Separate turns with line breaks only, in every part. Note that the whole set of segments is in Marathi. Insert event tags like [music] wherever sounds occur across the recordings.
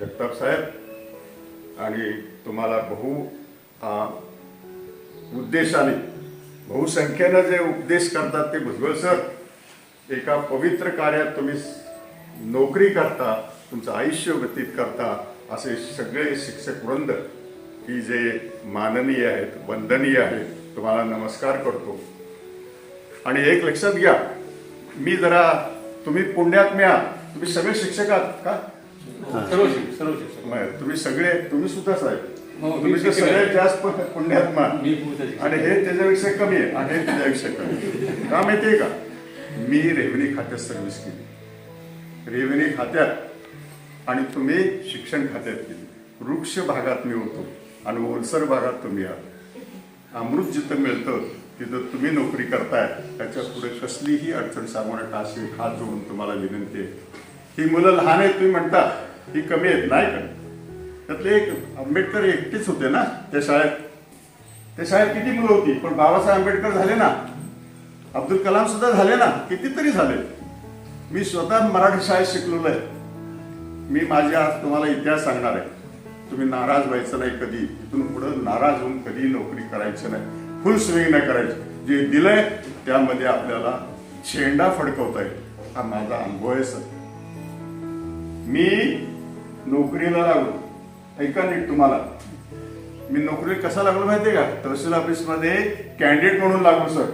जगताप साहेब आणि तुम्हाला बहु उद्देशाने बहुसंख्येनं जे उपदेश करतात ते भुजबळ सर एका पवित्र कार्यात तुम्ही नोकरी करता तुमचं आयुष्य व्यतीत करता असे सगळे शिक्षक वृंद की जे माननीय आहेत वंदनीय आहेत तुम्हाला नमस्कार करतो. आणि एक लक्षात घ्या मी जरा तुम्ही पुण्यात मिळा तुम्ही सगळे शिक्षक आहात का?
सर्व शिक्षक सर्व शिक्षक
मग तुम्ही सगळे तुम्ही सुद्धा साहेब.
हो, मी
तुम्ही तर
शिक्षक
सगळ्यात
आहे.
जास्त पुण्यात्मा
मी. पुढचा शिक्षक.
आणि हे त्याच्यापेक्षा कमी आहे. आणि हे त्याच्यापेक्षा कमी आहे. का माहितीये का? मी रेव्हन्यू खात्यात सर्व्हिस केली. रेव्हन्यू खात्यात आणि तुम्ही शिक्षण खात्यात केली. वृक्ष भागात मी होतो आणि ओलसर भागात तुम्ही आहात. अमृत जिथं मिळतं तिथं तुम्ही नोकरी करताय. त्याच्या पुढे कसलीही अडचण सामोरं अशी हात जोडून तुम्हाला विनंती आहे. ही मुलं लहान आहेत तुम्ही म्हणता ही कमी आहेत. नाही का त्यातले एक आंबेडकर एकटेच होते ना त्या शाळेत. त्या शाळेत किती मुलं होती? पण बाबासाहेब आंबेडकर झाले ना. अब्दुल कलाम सुद्धा झाले ना. कितीतरी झाले. मी स्वतः मराठी शाळेत शिकलेलो आहे. मी माझे आज तुम्हाला इतिहास सांगणार आहे. तुम्ही नाराज व्हायचं नाही कधी. इथून पुढं नाराज होऊन कधी नोकरी करायची नाही. फुल स्विंग नाही करायची. जे दिलंय त्यामध्ये आपल्याला शेंडा फडकवता येईल. हा माझा अनुभव आहे सर. मी नोकरीला लागलो. ऐका नीट तुम्हाला. मी नोकरीला कसा लागलो माहितीये का? तहसील ऑफिसमध्ये कॅन्डिडेट म्हणून लागलो सर.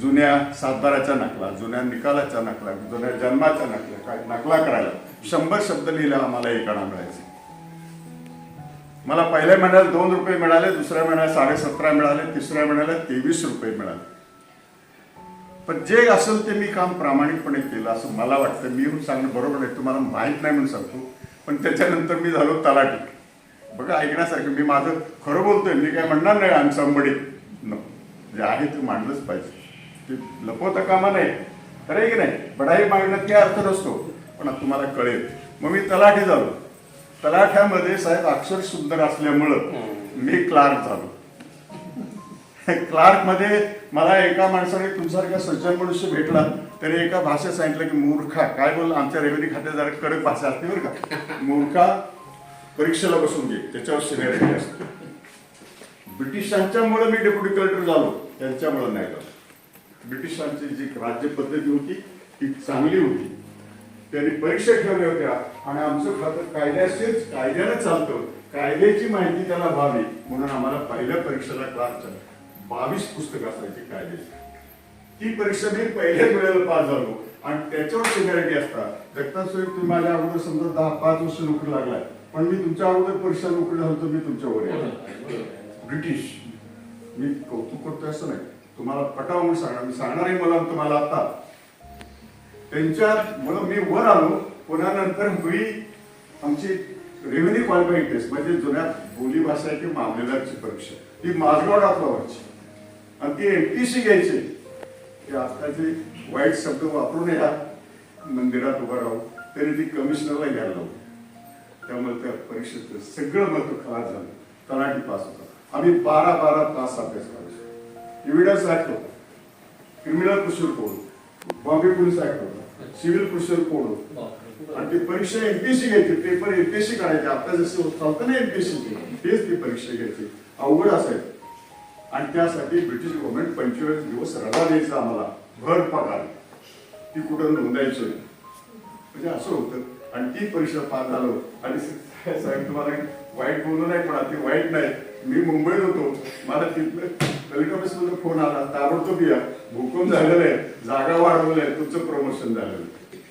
जुन्या सातबाराच्या नकला जुन्या निकालाच्या नकला जुन्या जन्माच्या नकला काय नकला करायला. शंभर शब्द लिहिला आम्हाला एकाना मिळायचे मला पहिल्या महिन्यात दोन रुपये मिळाले दुसऱ्या महिन्यात साडे सतरा मिळाले तिसऱ्या महिन्याला तेवीस रुपये मिळाले. पण जे असेल ते मी काम प्रामाणिकपणे केलं असं मला वाटतं. मी येऊन सांगणं बरोबर नाही तुम्हाला माहीत नाही म्हणून सांगतो. पण त्याच्यानंतर मी झालो तलाठी. बघा ऐकण्यासारखं मी माझं खरं बोलतोय मी काय म्हणणार नाही आमचं अंबडी जे आहे ते मांडलंच पाहिजे. ते लपवता कामा नाही खरं आहे की नाही? बडाई मागण्यात काय अर्थ नसतो. पण तुम्हाला कळेल. मग मी तलाठी झालो. तलाठ्यामध्ये साहेब अक्षर सुंदर असल्यामुळं मी क्लार्क झालो. [laughs] क्लार्कमध्ये मला एका माणसाने तुमच्यासारखा सज्जन मनुष्य भेटला त्याने एका भाषेत सांगितलं की मूर्खा. काय बोल आमच्या रेव्हेन्यू खात्यात जरा कडक भाषा असते बरं का. मूर्खा परीक्षेला बसून घे त्याच्यावर सिनेरिटी असते ब्रिटिशांच्यामुळे मी डेप्युटी कलेक्टर झालो त्यांच्यामुळे नाही झालो. ब्रिटिशांची जी राज्य पद्धती होती ती चांगली होती. त्यांनी परीक्षा ठेवल्या होत्या आणि आमचं खातं कायद्याशीच कायद्यानं चालतं. कायद्याची माहिती त्याला व्हावी म्हणून आम्हाला पहिल्या परीक्षेला क्लासच्या बावीस पुस्तकं असायची कायद्याची ती परीक्षा मी पहिल्याच वेळेला पास झालो. आणि त्याच्यावर सिनियरिटी असतात. जगताप साहेब तुम्ही माझ्या अगोदर समजा दहा पाच वर्ष नोकरी लागलाय पण मी तुमच्या अगोदर परीक्षा नोकरी झालो तर मी तुमच्यावर ब्रिटिश. मी कौतुक करतोय असं नाही. तुम्हाला पटाव म्हणून सांगणार. मी सांगणार आहे मला तुम्हाला आता. त्यांच्या मुळे मी वर आलो. पुण्यानंतर मी आमची रेव्हेन्यू क्वालिफाईड टेस्ट म्हणजे जुन्या बोली भाषा आहे की मामलेदारची परीक्षा. ही माझगाव डाकलावरची आणि ती एमटीसी घ्यायची ते आत्ताचे वाईट शब्द वापरून या मंदिरात उभा राहू तरी ती कमिशनरला घ्यायला लावू. त्यामुळे त्या परीक्षेचं सगळं महत्त्व खराब झालं. तलाठी पास होता. आम्ही बारा बारा तास अभ्यास करायचो. एव्हिडन्स ऍक्ट होता. Criminal procedure code Bombay police act होता. सिव्हिल प्रोसिजर कोड होता. आणि ती परीक्षा एमपीएससी घ्यायची. पेपर एमपीएससी काढायचे. आता जसं चालतं ना एमपीएससी तेच ती परीक्षा घ्यायची. अवघड असायचं. आणि त्यासाठी ब्रिटिश गव्हर्नमेंट पंचेचाळीस दिवस रजा द्यायचा आम्हाला. भर पगार. ती कुठं नोंदायची नाही. म्हणजे असं होतं. आणि ती परीक्षा पास झालो. आणि साहेब तुम्हाला वाईट बोलू नाही पण ते वाईट नाही. मी मुंबईत होतो. मला तिथलं कलेक्टर ऑफिस फोन आला. ताबडतोब या. भूकंप झालेला आहे. जागा वाढवलं आहे. तुमचं प्रमोशन झालेलं आहे.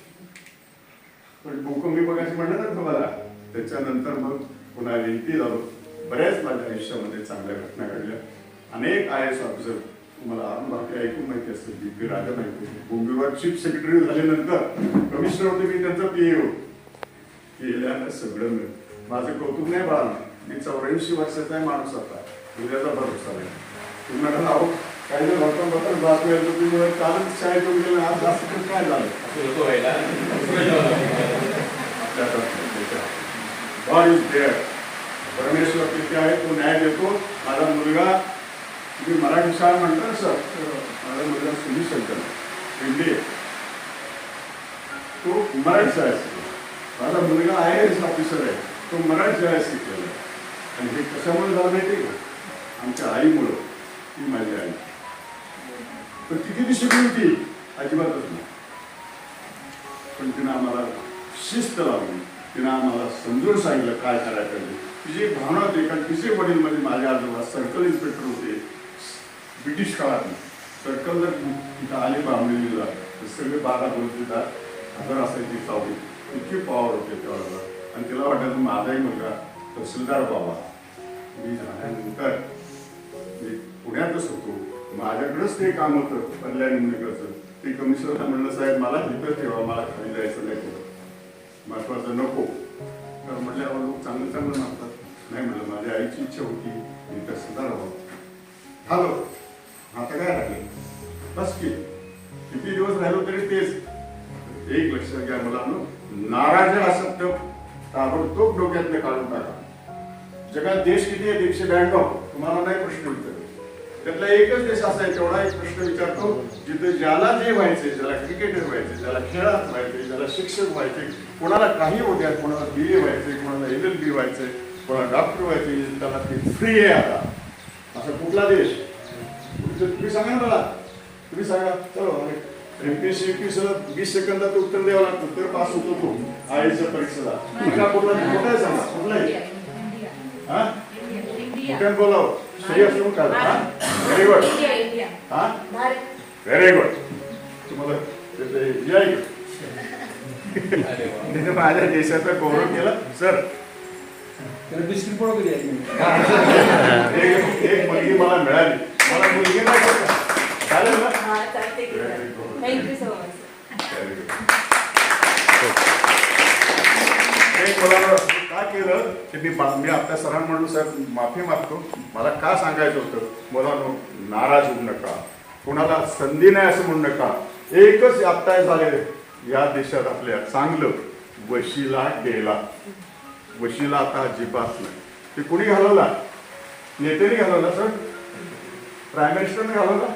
पण भूकंप मी बघायचं म्हणलं ना तुम्हाला? त्याच्यानंतर मग पुन्हा एमपी झालो बऱ्याच माझ्या आयुष्यामध्ये चांगल्या घटना घडल्या. अनेक आय एस ऑफिसर तुम्हाला अरुण भाटे ऐकून माहिती असते बी पी राजा माहिती आहे. बोंबेवर चीफ सेक्रेटरी झाल्यानंतर कमिशनर होते मी त्यांचा पीए हो केल्यानं सगळं मिळतं. माझं कौतुक नाही बाळा मी चौऱ्याऐंशी वर्षाचा आहे माणूस आता. उद्याचा भरोसा नाही. तुम्ही म्हणाल अहो काही जर होतं बघा बातमी आहे, तर तुम्ही कालच शाळेत येऊन गेलं आज असं तर काय झालं. गॉड इज देअर परमेश्वर तिथे आहे तो न्याय देतो. माझा मुलगा मी मराठी शाळा म्हणता ना सर माझा मुलगा सुनील शंकर इंडिया तो मराठी शाळेत शिकला. माझा मुलगा आय एस ऑफिसर आहे. तो मराठी शाळेत शिकलेला आहे. आणि हे कशामुळे झालं माहिती का? आमच्या आईमुळं ती माझी आई. पण ती किती शिकली होती अजिबातच नाही. पण तिनं आम्हाला शिस्त लावली. तिनं आम्हाला समजून सांगितलं काय करायचं तिची एक भावना होती कारण तिचे वडील म्हणजे माझ्या आजोबा सर्कल इन्स्पेक्टर होते. ब्रिटिश काळात सर्कल जर तिथं आले बांबलेलीला तर सगळे बारा दोन तिथं हजर असायची चावडी इतकी पॉवर होते त्यावेळेला आणि तिला वाटायचं माझाही मुलगा तहसीलदार बाबा मी झाल्यानंतर मी पुण्यातच होतो. माझ्याकडंच ते काम होतं कल्याण मुलीकडचं ते कमिशनरला म्हणलं साहेब मला तिथं ठेवा मला खाली जायचं नाही कुठं. महत्वाचं नको. तर म्हटल्यावर लोक चांगलं चांगलं मागतात. नाही म्हणलं माझ्या आईची इच्छा होती मी तहसीलदार व्हावं. हॅलो. नाराज असं शब्द ताबडतोब डोक्यातनं काढून टाका. जगात देश किती आहेत एकशे ब्याण्णव? तुम्हाला नाही प्रश्न विचारतो. त्यातला एकच देश असा आहे तेवढा एक प्रश्न विचारतो जिथे ज्याला जे व्हायचे ज्याला क्रिकेटर व्हायचे ज्याला खेळात व्हायचे ज्याला शिक्षक व्हायचे कोणाला काही होत्या कोणाला बी ए व्हायचे कोणाला एल एल बी व्हायचे कोणाला डॉक्टर व्हायचे त्याला ते फ्री आहे आता. असा कुठला देश? तुम्ही सांगा मला तुम्ही सांगा. चलो एमपीएससी यूपीएससी वीस सेकंदात उत्तर द्यावं लागतं तर पास होतो तो आयच्या परीक्षेला. कुठला कुठला कुठला आहे सांगा कुठला आहे? हा? कुठे बोलाव? स्त्री असं काय हा? व्हेरी गुड हा? व्हेरी गुड तुम्हाला हे आहे का? माझ्या देशाचा गौरव केला. सर
बिस्किट पुढं कधी
एक मुलगी मला मिळाली. मला मुलगी नाही का? चालेल ना?
Thank you so much
Very good. एक मुलाला का केलं की मी आता सरांना म्हणून साहेब माफी मागतो. मला का सांगायचं होतं? मुलांनो नाराज होऊ नका. कोणाला संधी नाही असं म्हणू नका. एकच आत्ता झाले या देशात आपल्या चांगलं वशिला गेला. वशिला आता अजिबात नाही. ते कुणी घालवला? नेत्याने घालवला सर? प्राईम मिनिस्टरने घालवला?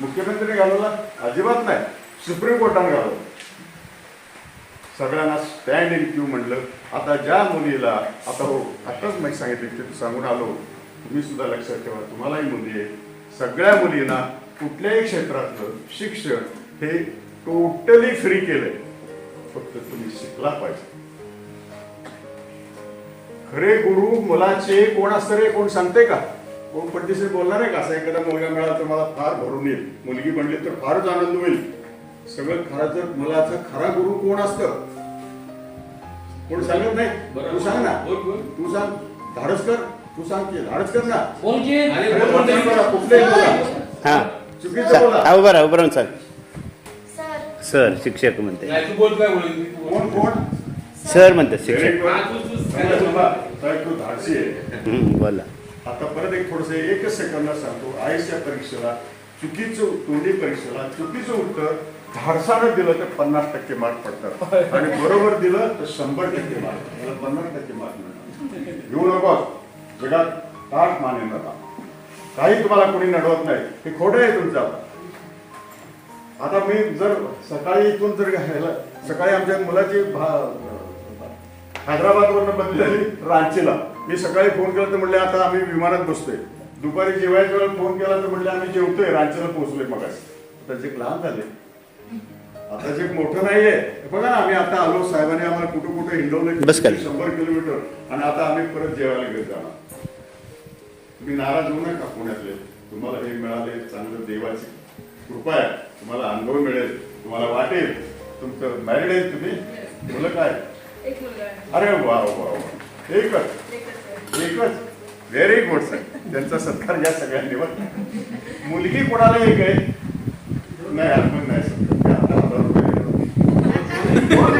मुख्यमंत्र्यांनी घालवला? अजिबात नाही. सुप्रीम कोर्टाने घालवलं. सगळ्यांना स्टँड इन क्यू म्हणलं आता ज्या मुलीला आता हो आताच माहिती सांगितलं की ते सांगून आलो. तुम्ही सुद्धा लक्षात ठेवा तुम्हालाही मुली आहे सगळ्या मुलींना कुठल्याही क्षेत्रातलं शिक्षण हे टोटली फ्री केलंय. फक्त तुम्ही शिकला पाहिजे. खरे गुरु मुलाचे कोण असतं रे कोण सांगते का? कोण बोलणार आहे का? असा एखादा मुलगा मिळाला तर मला फार भरून येईल. मुलगी बनली तर फारच आनंद होईल. सगळं खरं जर मुलाचा खरा गुरु कोण असतं? कोण सांगत नाही? तू सांग ना. तू सांग. धाडस कर तू सांग की धाडस कर ना.
हा.
चुकीचं बोला.
हा उभं
सर.
सर. शिक्षक म्हणते.
नाही, तू बोल काय बोल तू बोल.
कोण कोण
सर म्हणतात
Very
शिक्षक बोला.
आता परत एक थोडस एकच सेकंदात सांगतो. आयच्या परीक्षेला चुकीचं तोंडी परीक्षेला चुकीचं उत्तर धाडसानं दिलं तर पन्नास टक्के मार्क पडतात. आणि बरोबर दिलं तर शंभर टक्के मार्क. मला पन्नास टक्के मार्क मिळणार. घेऊ नको. जगात ताट माने नका. काही तुम्हाला कोणी नडवत नाही. हे खोटं आहे तुमचं. आता मी जर सकाळी इथून जर घ्यायला सकाळी आमच्या मुलाची हैदराबाद वरनं बदली रांचीला. मी सकाळी फोन केला तर म्हणले आता आम्ही विमानात बसतोय. दुपारी जेवायच्या वेळेला फोन केला तर म्हणले आम्ही जेवतोय रांचीला पोहोचलोय मग आता जे लहान झाले. आता जे मोठं नाहीये हे बघा ना आम्ही आता आलो साहेबांनी आम्हाला कुठं कुठं हिंडवलं. शंभर किलोमीटर आणि आता आम्ही परत जेवायला घेत जाणार. तुम्ही नाराज होऊ नका पुण्यातले. तुम्हाला हे मिळाले चांगलं देवाची कृपा आहे. तुम्हाला अनुभव मिळेल तुम्हाला वाटेल तुमचं मॅरिड आहे तुम्ही. मुलं काय?
एक मुलगा आहे.
अरे वा वा वा. एकच
एकच.
व्हेरी गुड सर त्यांचा सत्कार या सगळ्यांनी बरं मुलगी कोणाला एक आहे? नाही आपण नाही सर.
दोन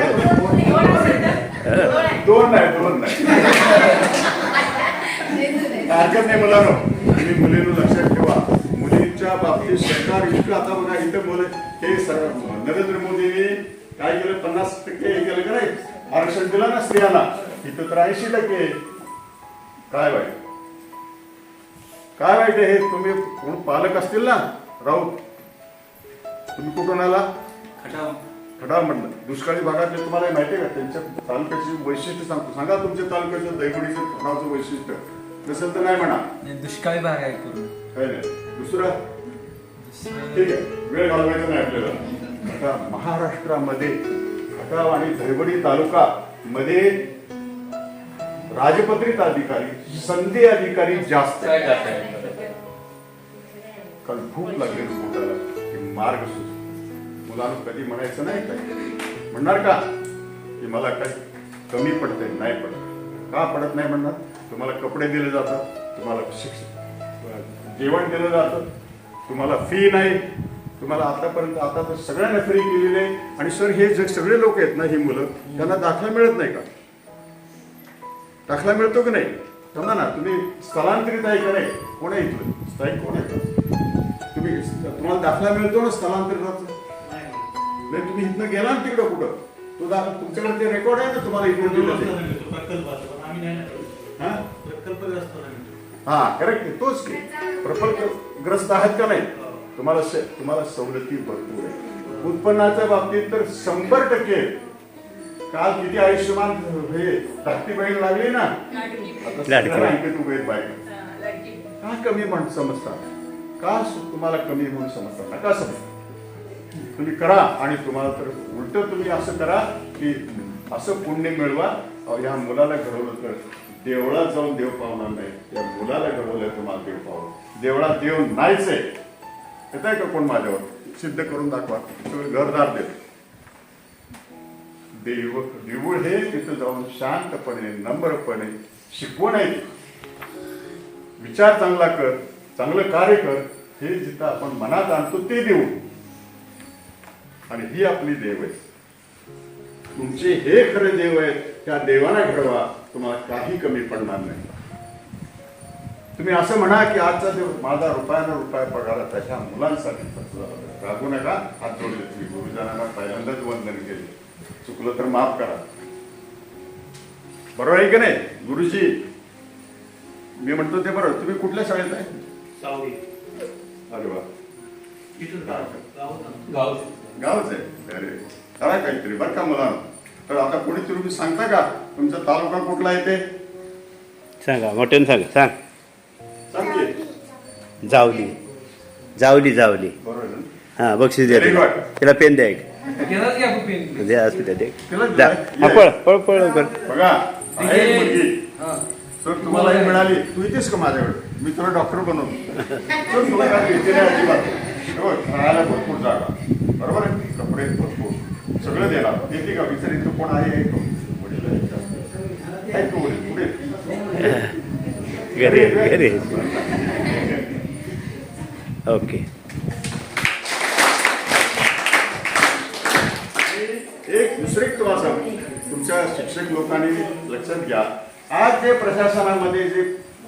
दोन
नाही दोन नाही. हरकत नाही तुम्ही मुलीनं लक्षात ठेवा. मुलींच्या बाबतीत सरकार इतकं आता बघा इथं बोल हे नरेंद्र मोदींनी काय केलं? पन्नास टक्के हे केलं का नाही? आरक्षण दिलं ना स्त्रियांना. इथं तर ऐंशी टक्के काय वाईट काय वाईट आहे हे? तुम्ही कोण पालक असतील ना? राऊत तुम्ही कुठून आला?
खटाव.
खडामधलं दुष्काळी भागातले तुम्हाला माहिती आहे का? त्यांच्या तालुक्याची वैशिष्ट्य सांगतो. सांगा तुमच्या तालुक्याचं दैवडीचं खडाचं वैशिष्ट्य. नसेल तर नाही म्हणा.
दुष्काळी भाग आहे करून
काय नाही. दुसरं? ठीक आहे. वेळ घालवायचा नाही आपल्याला. आता महाराष्ट्रामध्ये खटाव आणि धैवडी तालुका मध्ये राजपत्रित अधिकारी संधी अधिकारी जास्त
काय
कारण भूक लागली पोटाला की मार्ग सुचतो मुलांना कधी म्हणायचं नाही काय म्हणणार का? की मला काही कमी पडते नाही पडत. का पडत नाही म्हणणार? तुम्हाला कपडे दिले जातात तुम्हाला शिक्षण जेवण दिलं जातं तुम्हाला फी नाही. तुम्हाला आतापर्यंत आता तर सगळ्यांना फ्री केलेली आहे. आणि सर हे जे सगळे लोक आहेत ना ही मुलं त्यांना दाखला मिळत नाही का? दाखला मिळतो की नाही? समजा ना तुम्ही स्थलांतरित आहे का नाही? कोण आहे इथलं? स्थायिक कोण आहे? तुम्ही तुम्हाला दाखला मिळतो ना स्थलांतरिताचा? नाही तुम्ही इथनं गेला ना तिकडं कुठं? तो दाखला तुमच्याकडे ते रेकॉर्ड आहे ना तुम्हाला इकडून दिलं. हा? हा करेक्ट तोच की. प्रकल्पग्रस्त आहात का नाही? तुम्हाला तुम्हाला सवलती भरपूर आहे उत्पन्नाच्या बाबतीत तर शंभर टक्के काल किती आयुष्यमान हे धाकटी बहीण लागली ना. बँकेत उभे बायका का कमी म्हण समजतात? का तुम्हाला कमी म्हणून समजतात? नका समज तुम्ही करा आणि तुम्हाला तर उलट तुम्ही असं करा की असं पुण्य मिळवा. या मुलाला घडवलं तर देवळात जाऊन देव पावणार नाही. या मुलाला घडवलं तुम्हाला देव पावलं. देवळात देव नाहीच आहे. येत आहे का कोण माझ्यावर? सिद्ध करून दाखवा. तुम्ही घरदार देव. देव देऊळ हे तिथं जाऊन शांतपणे नम्रपणे शिकवण आहे. विचार चांगला कर चांगलं कार्य कर हे जिथं आपण मनात आणतो ते देऊ. आणि ही आपली देव आहे. तुमचे हे खरे देव आहेत त्या देवाला घडवा. तुम्हाला काही कमी पडणार नाही. तुम्ही असं म्हणा की आजचा देव माझा रुपयानं रुपया पगार त्याच्या मुलांसाठी खर्च झाला. रागू नका. हात जोडले तुम्ही गुरुजनांना पहिल्यांदाच वंदन केले. चुकलं तर माफ करा. बरोबर आहे की नाही? गुरुजी मी म्हणतो ते बरोबर. तुम्ही कुठल्या शाळेत आहे? अरे वा.
गाव.
गावच. आहे. अरे करा काहीतरी बरं का मला. तर आता पुढे तुम्ही सांगता का? तुमचा तालुका कुठला आहे ते?
सांगा मोठ्यानं सांगा. सांग. जावली. जावली जावली.
बरोबर?
हां बक्षीस द्या. तिला पेन द्या एक.
घेणार की आपण पेन
द्या असू द्या ते
तिला
जा.
द्या.
हा, पळ पळ पळ लवकर.
बघा आहे एक मुलगी.
हा.
तर तुम्हाला हे मिळाली. तू येतेस का माझ्याकडे? मी तुला डॉक्टर बनवतो. तर तुला काय भीती नाही अजिबात? हे बघ, राहायला भरपूर जागा. बरोबर आहे? कपडे भरपूर. सगळं देणार येते का? विचारी तू कोण आहे? आहे का? वडील आहेत. का? आहेत का वडील? पुढे
घरी घरी [laughs] ओके.
एक दुसरे एक तुमच्या शिक्षक लोकांनी लक्षात घ्या. आज जे प्रशासनामध्ये जे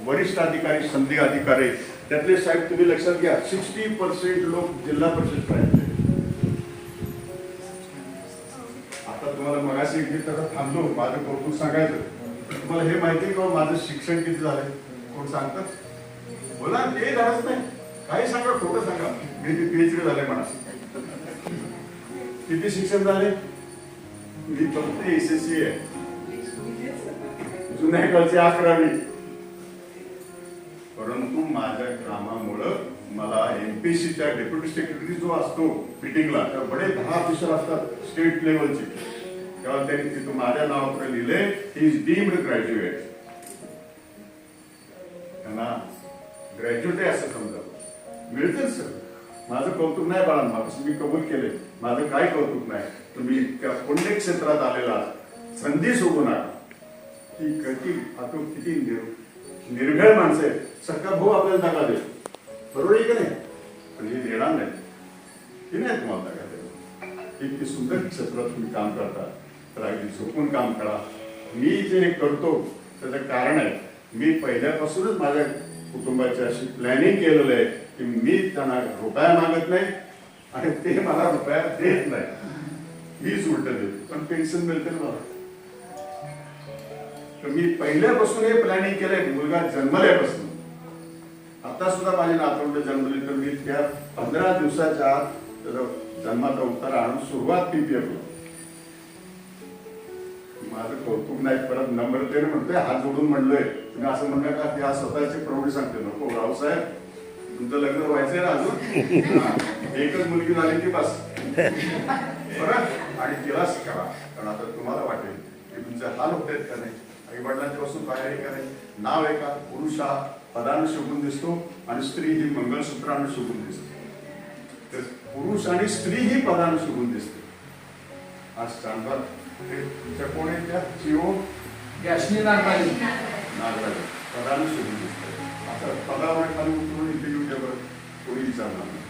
वरिष्ठ अधिकारी संधी अधिकारी त्यातले साहेब तुम्ही लक्षात घ्या. सिक्स्टी पर्सेंट लोक जिल्हा परिषद आता तुम्हाला मगाशी मी तर थांबलो. माझं कौतुक सांगायचं. तुम्हाला हे माहिती का? माझं शिक्षण किती झालंय? कोण सांगतात बोला ते झालंच नाही. काही सांगा खोटं सांगा. मी पीएचडी झालंय म्हणा किती शिक्षण झाले? मी फक्त एस एस सी आहे जुन्या अकरावी. परंतु माझ्या कामामुळं मला एमपीसीच्या डेप्युटी सेक्रेटरी जो असतो मिटिंगला तर बडे दहा ऑफिसर असतात स्टेट लेवलचे तेव्हा त्यांनी तिथं माझ्या नावाकडे लिहिले ही इज डीम्ड ग्रॅज्युएट त्यांना ग्रॅज्युएट आहे असं समजा. मिळतं सर माझं कौतुक नाही बाळांना मी कबूल केले. माझं काय कौतुक नाही? तुम्ही इतक्या पुण्य क्षेत्रात आलेला संधी सोडू नका ती कधी आतो किती निर- निर्भय माणसं आहेत. सख्खा भाऊ आपल्याला जागा देतो बरोबर आहे का नाही? पण हे देणार नाही. की नाही तुम्हाला जागा देणार. इतकी सुंदर क्षेत्रात तुम्ही काम करता. तर अगदी झोपून काम करा. मी जे हे करतो त्याचं कारण आहे मी पहिल्यापासूनच माझ्या कुटुंबाची अशी प्लॅनिंग केलेलं आहे की मी त्यांना रुपया मागत नाही आणि ते मला रुपया देत नाही. मीच उलट देतो पण पेन्शन मिळते ना मला तर मी पहिल्यापासून हे प्लॅनिंग केलंय मुलगा जन्मल्यापासून. आता सुद्धा माझी नातवंड जन्मले तर मी त्या पंधरा दिवसाच्या आत त्याचं जन्माचा उत्तर आणून सुरुवात मी पेरलो माझं कौतुक नाही परत नम्रतेने म्हणतोय हात जोडून म्हणलोय. तुम्ही असं म्हणणं का त्या स्वतःची प्रौढी सांगते. नको रावसाहेब तुमचं लग्न व्हायचंय ना अजून? एकच मुलगी झाली की बस. बरं आणि तिलाच करा. कारण आता तुम्हाला वाटेल की तुमचे हाल होत आहेत का नाही? आई वडिलांच्या पासून बाहेर आहे का नाही? नाव आहे का? पुरुष हा पदानं शोभून दिसतो आणि स्त्री ही मंगलसूत्रानं शोभून दिसते. तर पुरुष आणि स्त्री ही पदानं शोभून दिसते. आज चांदवार ते तुमच्या कोण आहे त्या? शिव
गॅसनी नागराली
नागराज. पदानं शोभून दिसते. आता पदावर खाली उतरून इथे येऊ द्या बरं. कोणी विचारणार नाही.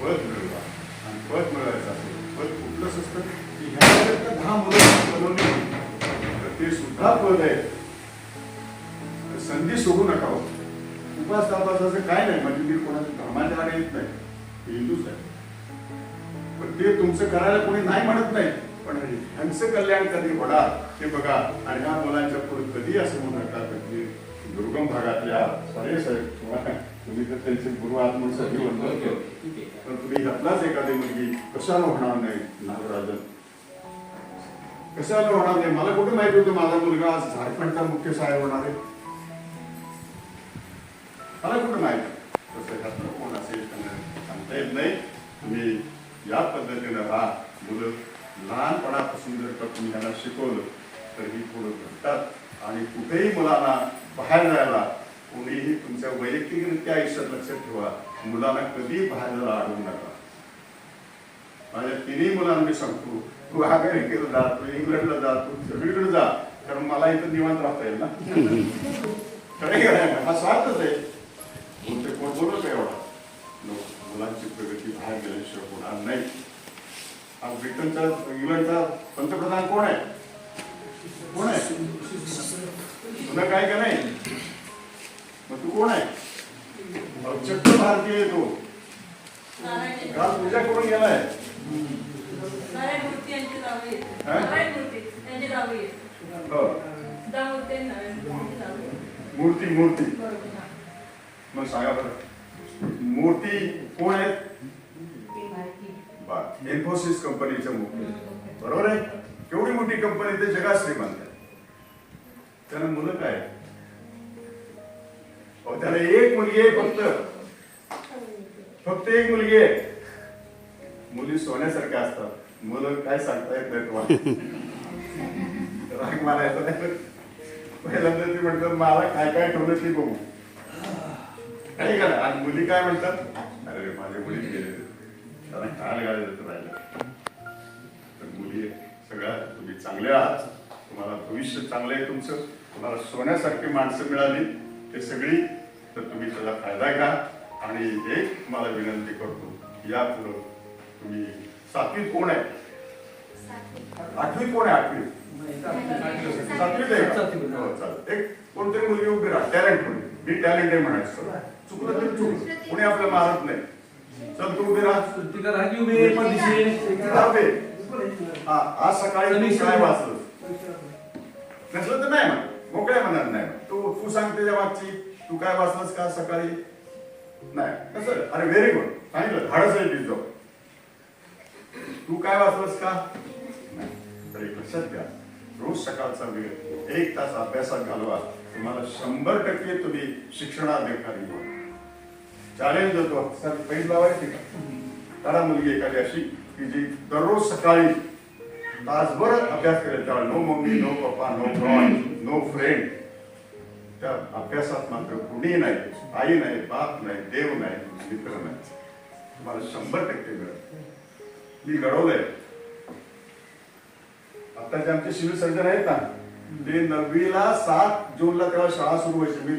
पद मिळवा आणि पद मिळवायचं असेल पद कुठलंच असतं की ह्या दहा मुलं बनवली तर ते सुद्धा पद आहे. संधी सोडू नका हो. उपास तापासाचं काय नाही म्हणजे मी कोणाच्या धर्माच्या आड येत नाही हिंदूच आहे. पण ते तुमचं करायला कोणी नाही म्हणत नाही. पण ह्यांचं कल्याण कधी होणार ते बघा. आणि ह्या मुलांच्या पुढे कधी असं म्हणू नका दुर्गम भागातल्या परेश आहेत तुम्ही तर त्यांचे गुरु आत्मसाठी म्हणतो पण तुम्ही ह्यातलाच एखादी मुलगी कशाला होणार नाही नागराजन? कशाला होणार नाही? मला कुठे माहिती होतं माझा मुलगा आज झारखंडचा मुख्य साहेब होणार आहे? मला कुठं माहिती? तसं ह्यातलं कोण असेल त्यांना सांगता येत नाही. तुम्ही या पद्धतीनं राहा. मुलं लहानपणापासून जर का तुम्ही ह्याला शिकवलं तर ही थोडं घडतात. आणि कुठेही मुलांना बाहेर जायला कोणीही तुमच्या वैयक्तिकरित्या आयुष्यात लक्षात ठेवा. मुलांना कधी बाहेर जायला अडवू नका. माझ्या तिन्ही मुलांना मी सांगतो तू अमेरिकेला जा तू इंग्लंडला जा तू सगळीकडे जा कारण मला इथं निवांत राहता येईल ना. खरं हा स्वार्थच आहे. कोणते कोण बोलत आहे एवढा? मुलांची प्रगती बाहेर गेल्याशिवाय होणार नाही. हा ब्रिटनचा इंग्लंडचा पंतप्रधान कोण आहे? कोण आहे? तुला काय का नाही? मग तू कोण आहे अहो, चक्क भारतीय तो काल पूजा करून गेलाय
मूर्ती.
हा?
मूर्ती.
हो.
मूर्ती मूर्ती.
मूर्ती मूर्ती. मग सांगा बरं मूर्ती कोण आहे
ती माहिती.
बा इन्फोसिस कंपनीच्या मुख्य बरोबर आहे केवढी मोठी कंपनी ते जगात श्रीमंत आहे त्याला मुलं काय आहेत? त्याला एक मुलगी आहे फक्त. फक्त एक मुलगी आहे. मुली सोन्यासारख्या असतात. मुलं काय सांगता येत नाही तुम्हाला. राग मारायचा नाही. पहिल्यांदा ती म्हणतात मला काय काय ठेवलं ती बघू. काय करा आणि मुली काय म्हणतात? अरे माझे मुली गेले त्याला काल घालायचं राहिलं. तर मुली सगळ्या तुम्ही चांगले आहात. तुम्हाला भविष्य चांगलं आहे तुमचं. तुम्हाला सोन्यासारखी माणसं मिळाली. ते सगळी तर तुम्ही त्याचा फायदा घ्या आणि एक मला विनंती करतो या पुढं तुम्ही सातवीत कोण आहे? आठवीत कोण आहे आठवीत सातवीत आहे. हो, चालेल. एक कोणतरी मुलगी उभी राहा. टॅलेंट म्हणून मी टॅलेंट आहे म्हणायचं. चुकलं तरी चुकलं कोणी आपल्याला मारत नाही. चल तू उभी राहा. हा आज सकाळी तू काय वाचलं? नसलं तर नाही म्हण मोकळ्या म्हणणार नाही तू तू सांग त्याच्या मागची तू काय वाचलंस का सकाळी? नाही. कसं अरे व्हेरी गुड सांगितलं धाडस आहे तिथं तू काय वाचलंस का? नाही. तर एक लक्षात घ्या रोज सकाळचा वेळ एक तास अभ्यासात घालवा. तुम्हाला शंभर टक्के तुम्ही शिक्षणाधिकारी व्हाल चॅलेंज जातो सर पैस लावायची का? करा मुलगी एखादी अशी की जी दररोज सकाळी तासभर अभ्यास करेल. त्याला no mummy no papa no God no friend त्या अभ्यासात मात्र कुणी नाही आई नाही बाप नाही देव नाही मित्र नाही. तुम्हाला शंभर टक्के मिळेल. मी घडवलंय. आताचे आमचे सिव्हिल सर्जन आहेत ना ते नववीला सात जूनला तेव्हा शाळा सुरू व्हायची. मी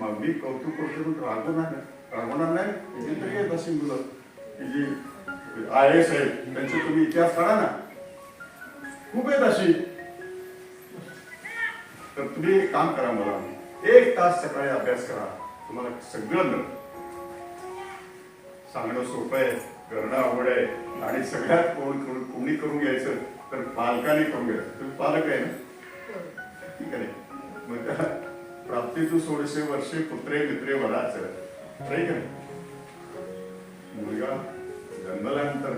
मग मी कौतुक करतो रागवणार रागवणार नाही. कितीतरी आहेत अशी मुलं. की जी आय एस आहेत त्यांचे तुम्ही इतिहास काढा ना. खूप आहेत अशी. तर तुम्ही काम करा मला. एक तास सकाळी अभ्यास करा. तुम्हाला सगळं मिळत सांगणं सोपं आहे करणं आवड आहे. आणि सगळ्यात कोण करून कोणी करून घ्यायचं तर पालकाने करून घ्यायचं. तुम्ही पालक आहे ना? ठीक आहे. मग त्या प्राप्ती तू सोळशे वर्षे पुत्रे मित्रे वराच ठीक आहे मुलगा जन्मल्यानंतर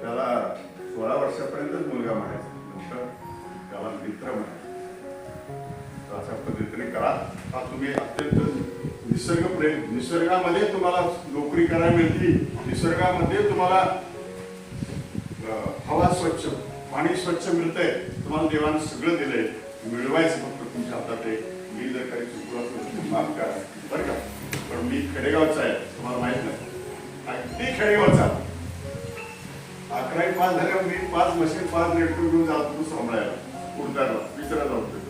त्याला सोळा वर्षापर्यंतच मुलगा म्हणायचा. नंतर त्याला मित्र म्हणायचा. अशा पद्धतीने करा. हा तुम्ही अत्यंत निसर्ग प्रेम निसर्गामध्ये तुम्हाला नोकरी करायला मिळती. निसर्गामध्ये तुम्हाला हवा स्वच्छ पाणी स्वच्छ मिळतंय. तुम्हाला देवाने सगळं दिलंय. मिळवायचं फक्त तुमच्या हातात आहे मी जर काही चुकलो असेल तर माफ करा. बरं का? पण मी खेडेगावचा आहे. तुम्हाला माहीत नाही. अगदी खेडेगावचा. अकरावी पास झाल्यावर मी पाच मशीन पाच नेटको घेऊन जातो तू सांभाळायला उडताना विचारायला जातो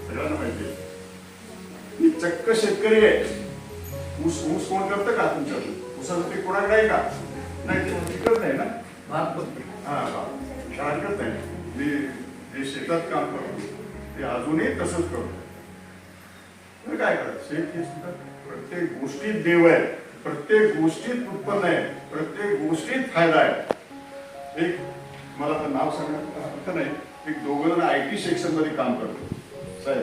चक्क शेतकरी आहे. ऊस ऊस कोण करतं का तुमच्याकडे ऊसाचं पीक कोणाकडे आहे का? नाही ते पिकत नाही ना. हा हा. शाळेत नाही मी जे शेतात काम करतो. ते अजूनही तसंच करतो. तर काय करायचं शेत हे सुद्धा प्रत्येक गोष्टीत देव आहे. प्रत्येक गोष्टीत उत्पन्न आहे. प्रत्येक गोष्टीत फायदा आहे. एक मला तर नाव सांगण्यात अर्थ नाही. एक दोघं जण आय टी सेक्शनमध्ये काम करतो साहेब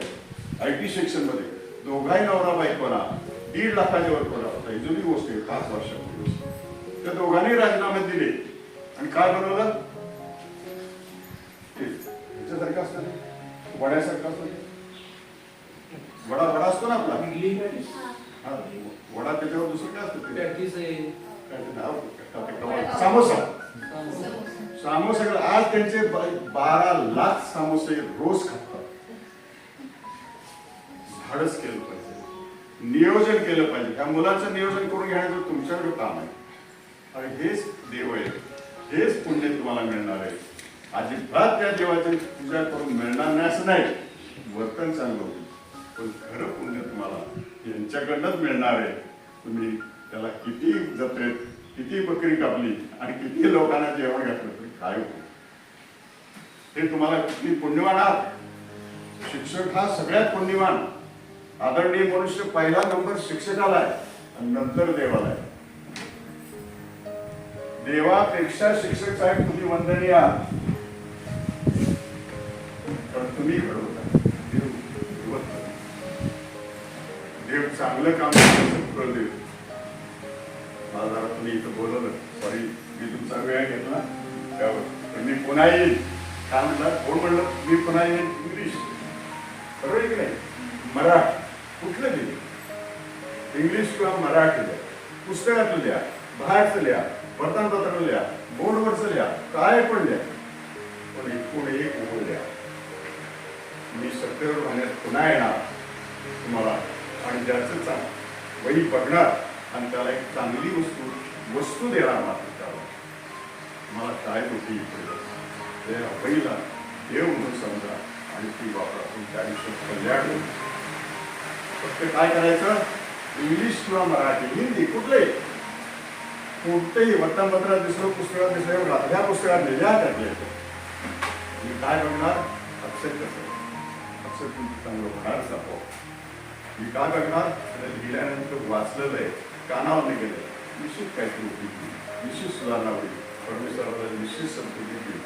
आय टी सेक्शनमध्ये दोघाही नवरा बायकोला दीड लाखाच्या वर पडा होता ही जुनी गोष्ट आहे पाच वर्षापूर्वी त्या दोघांनी राजीनामे दिले आणि काय बनवलं ते ह्याच्यासारखं असतं वड्यासारखं असतं. वडा वडा असतो ना आपला. हा, वडा त्याच्यावर दुसरं काय असतं. समोसा सामोसा आज त्यांचे बारा लाख सामोसे रोज खातात धाडस केलं पाहिजे. नियोजन केलं पाहिजे. त्या मुलांचं नियोजन करून घेण्याचं तुमच्याकडे काम आहे. आणि हेच देव आहे. हेच पुण्य तुम्हाला मिळणार आहे. अजिबात त्या देवाची पूजा करून मिळणार नाही असं नाही. वर्तन चांगलं होईल. पण खरं पुण्य तुम्हाला यांच्याकडनंच मिळणार आहे. तुम्ही त्याला किती जत्रेत किती बकरी कापली आणि किती लोकांना जेवण घातलं तरी काय होईल? हे तुम्हाला किती पुण्यवान आहात. शिक्षक हा सगळ्यात पुण्यवान. आदरणीय मनुष्य पहिला नंबर शिक्षकाला आहे आणि नंतर देवाला आहे. देवापेक्षा शिक्षक साहेब तुम्ही वंदनीय आहात. तुम्ही घडवता. देव देव चांगलं काम करण्याचं देव मला तुम्ही इथं बोलवलं सॉरी मी तुमचा वेळ घेतला. त्यावर. पण मी पुन्हा येईल काय म्हणला कोण म्हणलं? मी पुन्हा येईल इंग्लिश बरोबर आहे की नाही? मराठी. कुठलं लिहिलं? इंग्लिश किंवा मराठी लिहा. पुस्तकातलं लिहा बाहेरचं लिहा वर्तमानपत्र लिहा बोर्डवरचं लिहा काय पण लिहा. पण एकूण एक ओळ लिहा. मी सत्तेवर राहण्यात पुन्हा येणार तुम्हाला आणि ज्याचं चांग वही बघणार आणि त्याला एक चांगली वस्तू वस्तू देणार मात्र त्याला. मला काय होती पहिला देव म्हणून समजा आणि ती वापरा तुमच्या आयुष्यात कल्याण होईल. फक्त काय करायचं? इंग्लिश किंवा मराठी हिंदी कुठले कोणतेही वर्तमानपत्रात दिसलं पुस्तकात दिसलं राधल्या पुस्तकात लिहिल्या त्यातले. मी काय बघणार अक्षर कसं? अक्षर तुमचं चांगलं होणार जातो मी काय बघणार लिहिल्यानंतर वाचलेलं आहे कानावर गेलं निश्चित काहीतरी होती निश्चित सुधारणा होईल. परमेश्वराला निश्चित समृद्धी दिली